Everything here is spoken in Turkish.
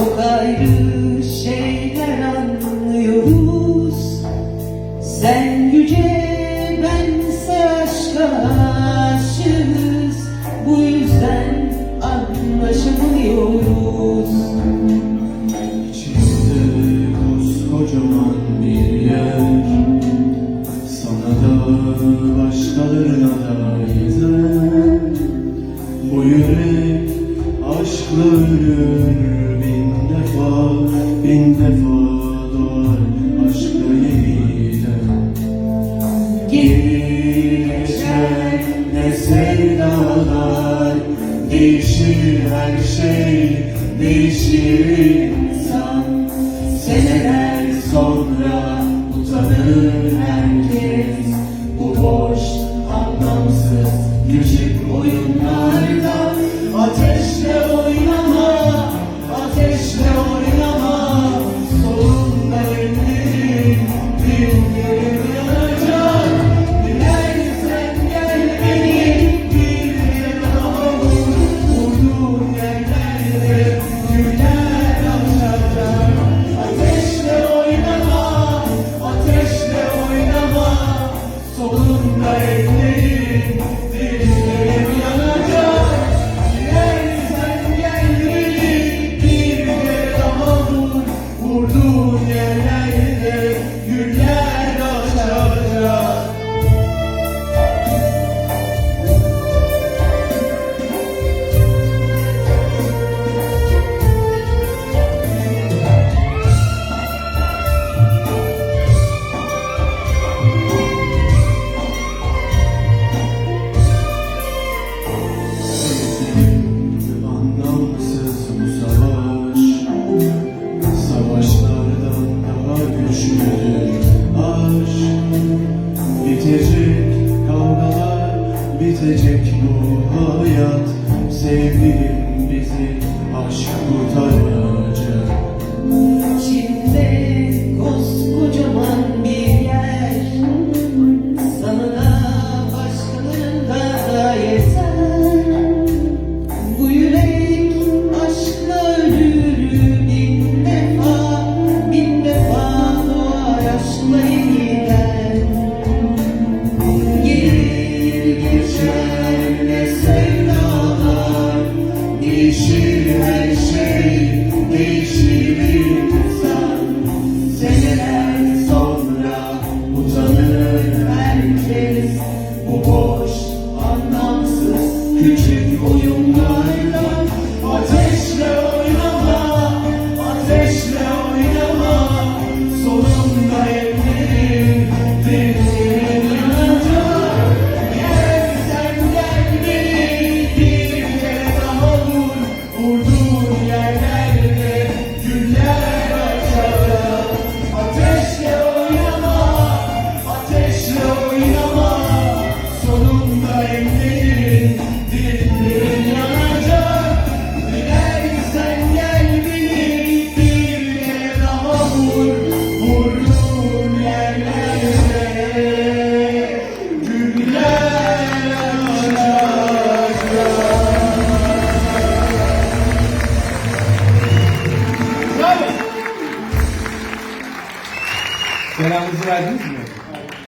Çok ayrı şeyler anlıyoruz. Sen yüce bense aşka aşığız. Bu yüzden anlaşamıyoruz. İçimde koskocaman bir yer. Sana da başkalarına da yeter. Bu yürek aşkla ölür bir bin defa doğar aşkı yeniden Geçer ne sevdalar Değişir her şey, değişir. bitecek Kavgalar bitecek bu hayat. Sevgilim bizi aşk kurtarır Küçük Merah, 东西